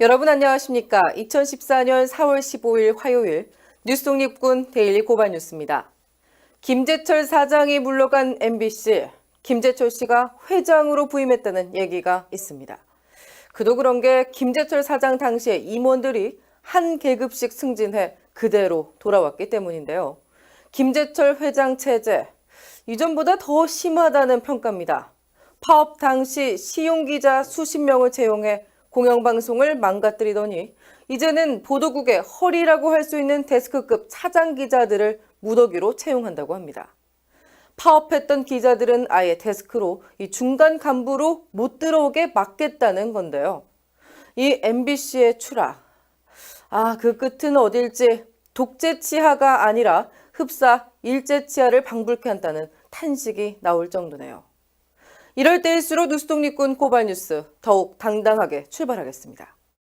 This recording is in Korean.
여러분 안녕하십니까? 2014년 4월 15일 화요일 뉴스 독립군 데일리 고발 뉴스입니다. 김재철 사장이 물러간 MBC, 김재철 씨가 회장으로 부임했다는 얘기가 있습니다. 그도 그런 게 김재철 사장 당시에 임원들이 한 계급씩 승진해 그대로 돌아왔기 때문인데요. 김재철 회장 체제, 이전보다 더 심하다는 평가입니다. 파업 당시 시용기자 수십 명을 채용해 공영방송을 망가뜨리더니 이제는 보도국의 허리라고 할 수 있는 데스크급 차장 기자들을 무더기로 채용한다고 합니다. 파업했던 기자들은 아예 데스크로 이 중간 간부로 못 들어오게 막겠다는 건데요. 이 MBC의 추락. 아, 그 끝은 어딜지 독재 치하가 아니라 흡사 일제 치하를 방불케 한다는 탄식이 나올 정도네요. 이럴 때일수록 뉴스 독립군 고발 뉴스 더욱 당당하게 출발하겠습니다.